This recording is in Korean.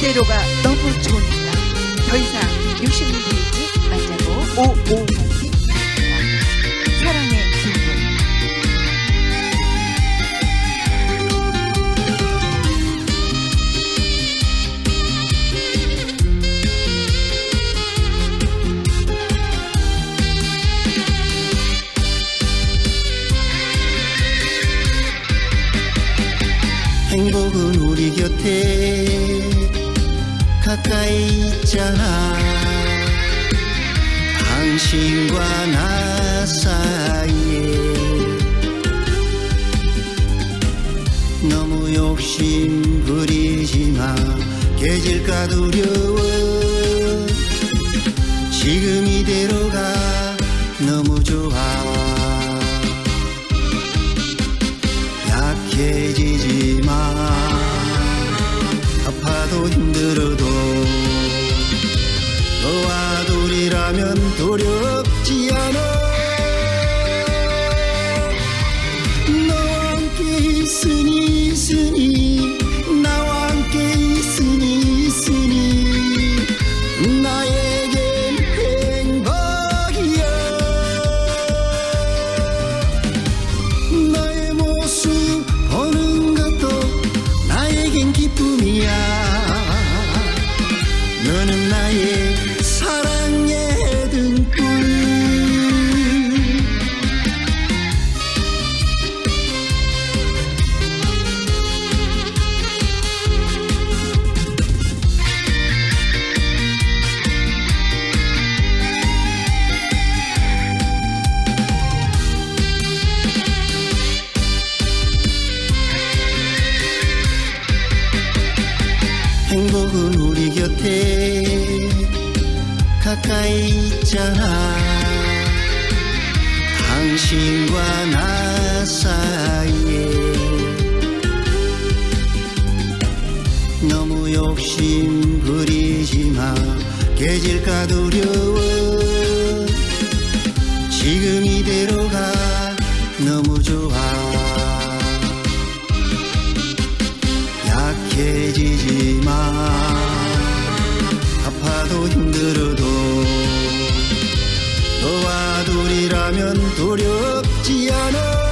이대로가 너무 좋으니까 더 이상 욕심 부리지 말자고. 오오공님 사랑의 등분 행복은 우리 곁에 가까이 있잖아. 당신과 나 사이에 너무 욕심 부리지 마. 깨질까 두려워. 지금 이대로가 너무 좋아. 약해지지 마. 아파도 힘들어도 둘이라면 두렵지 않아 행복은 우리 곁에 가까이 있잖아. 당신과 나 사이에 너무 욕심 부리지 마. 깨질까 두려워. 지금 이대로가 너무 좋아 둘이라면 두렵지 않아